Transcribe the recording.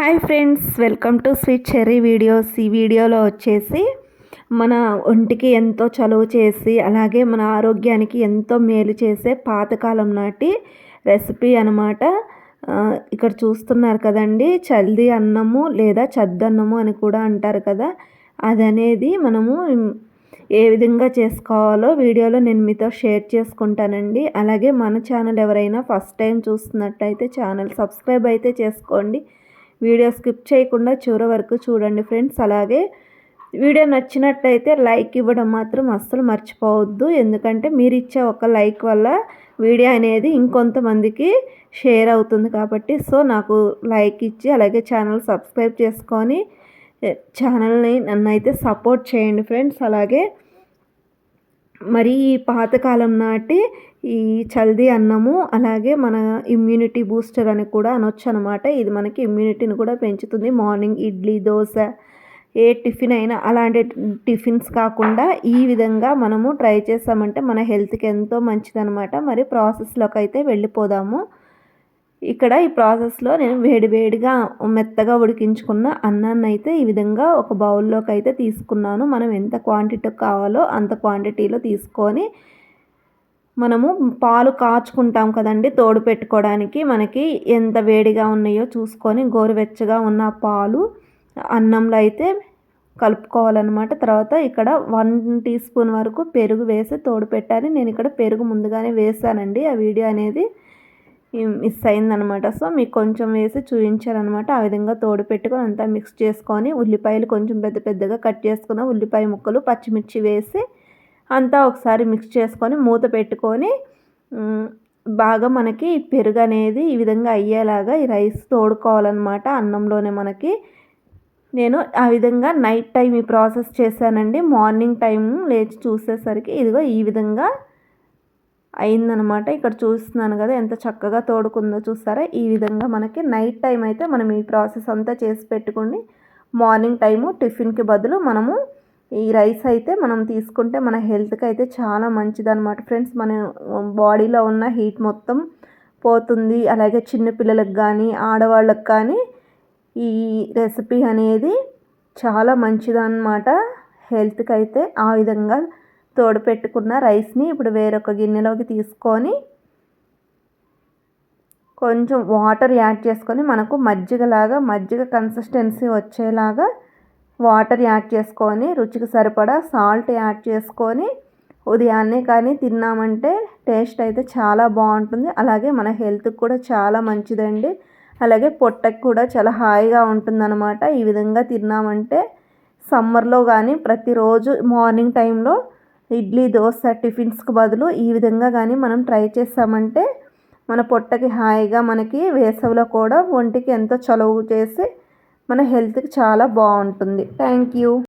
Hi friends welcome to sweet cherry videos. ఈ వీడియోలో వచ్చేసి మన ఒంటికి ఎంతో చలువ చేసి అలాగే మన ఆరోగ్యానికి ఎంతో మేలు చేసే పాతకాలం నాటి రెసిపీ అనమాట ఇక్కడ చూస్తున్నారు కదండి చల్ది అన్నము లేదా చద్దన్నము అని కూడా అంటారు కదా. అది అనేది మనము ఏ విధంగా చేసుకోవాలో వీడియోలో నేను మీతో షేర్ చేసుకుంటానండి. అలాగే మన ఛానల్ ఎవరైనా ఫస్ట్ టైం చూస్తున్నట్టయితే ఛానల్ సబ్స్క్రైబ్ అయితే చేసుకోండి. వీడియో స్కిప్ చేయకుండా చివరి వరకు చూడండి ఫ్రెండ్స్. అలాగే వీడియో నచ్చినట్టయితే లైక్ ఇవ్వడం మాత్రం అస్సలు మర్చిపోవద్దు. ఎందుకంటే మీరు ఇచ్చే ఒక లైక్ వల్ల వీడియో అనేది ఇంకొంతమందికి షేర్ అవుతుంది కాబట్టి సో నాకు లైక్ ఇచ్చి అలాగే ఛానల్ సబ్స్క్రైబ్ చేసుకొని ఛానల్ని నన్ను అయితే సపోర్ట్ చేయండి ఫ్రెండ్స్. అలాగే మరి ఈ పాతకాలం నాటి ఈ చల్ది అన్నము అలాగే మన ఇమ్యూనిటీ బూస్టర్ అని కూడా అనొచ్చు అనమాట ఇది మనకి ఇమ్యూనిటీని కూడా పెంచుతుంది. మార్నింగ్ ఇడ్లీ దోశ ఏ టిఫిన్ అయినా అలాంటి టిఫిన్స్ కాకుండా ఈ విధంగా మనము ట్రై చేసామంటే మన హెల్త్కి ఎంతో మంచిదనమాట. మరి ప్రాసెస్లోకి అయితే వెళ్ళిపోదాము. ఇక్కడ ఈ ప్రాసెస్లో నేను వేడివేడిగా మెత్తగా ఉడికించుకున్న అన్నాన్ని అయితే ఈ విధంగా ఒక బౌల్లోకి అయితే తీసుకున్నాను. మనం ఎంత క్వాంటిటీ కావాలో అంత క్వాంటిటీలో తీసుకొని మనము పాలు కాచుకుంటాం కదండి తోడు పెట్టుకోవడానికి. మనకి ఎంత వేడిగా ఉన్నాయో చూసుకొని గోరువెచ్చగా ఉన్న పాలు అన్నంలో అయితే కలుపుకోవాలన్నమాట. తర్వాత ఇక్కడ వన్ టీ స్పూన్ వరకు పెరుగు వేసి తోడు పెట్టాలి. నేను ఇక్కడ పెరుగు ముందుగానే వేసానండి ఆ వీడియో అనేది మిస్ అయిందనమాట సో మీకు కొంచెం వేసి చూపించారనమాట ఆ విధంగా తోడు పెట్టుకొని అంతా మిక్స్ చేసుకొని ఉల్లిపాయలు కొంచెం పెద్ద పెద్దగా కట్ చేసుకున్న ఉల్లిపాయ ముక్కలు పచ్చిమిర్చి వేసి అంతా ఒకసారి మిక్స్ చేసుకొని మూత పెట్టుకొని బాగా మనకి పెరుగు అనేది ఈ విధంగా అయ్యేలాగా ఈ రైస్ తోడుకోవాలన్నమాట అన్నంలోనే మనకి. నేను ఆ విధంగా నైట్ టైం ఈ ప్రాసెస్ చేశానండి. మార్నింగ్ టైం లేచి చూసేసరికి ఇదిగో ఈ విధంగా అయిందనమాట ఇక్కడ చూస్తున్నాను కదా ఎంత చక్కగా తోడుకుందో చూస్తారా? ఈ విధంగా మనకి నైట్ టైం అయితే మనం ఈ ప్రాసెస్ అంతా చేసి పెట్టుకుని మార్నింగ్ టైము టిఫిన్కి బదులు మనము ఈ రైస్ అయితే మనం తీసుకుంటే మన హెల్త్కి అయితే చాలా మంచిదన్నమాట. ఫ్రెండ్స్ మన బాడీలో ఉన్న హీట్ మొత్తం పోతుంది. అలాగే చిన్నపిల్లలకు కానీ ఆడవాళ్ళకి కానీ ఈ రెసిపీ అనేది చాలా మంచిదన్నమాట. హెల్త్కి అయితే ఆ విధంగా తోడుపెట్టుకున్న రైస్ని ఇప్పుడు వేరొక గిన్నెలోకి తీసుకొని కొంచెం వాటర్ యాడ్ చేసుకొని మనకు మజ్జిగలాగా మజ్జిగ కన్సిస్టెన్సీ వచ్చేలాగా వాటర్ యాడ్ చేసుకొని రుచికి సరిపడా సాల్ట్ యాడ్ చేసుకొని ఉదయాన్నే కానీ తిన్నామంటే టేస్ట్ అయితే చాలా బాగుంటుంది. అలాగే మన హెల్త్కి కూడా చాలా మంచిదండి. అలాగే పొట్టకి కూడా చాలా హాయిగా ఉంటుందన్నమాట. ఈ విధంగా తిన్నామంటే సమ్మర్లో కానీ ప్రతిరోజు మార్నింగ్ టైంలో ఇడ్లీ దోశ టిఫిన్స్కి బదులు ఈ విధంగా కానీ మనం ట్రై చేస్తామంటే మన పొట్టకి హాయిగా మనకి వేసవిలో కూడా ఒంటికి ఎంతో చలువు చేసి మన హెల్త్కి చాలా బాగుంటుంది. Thank you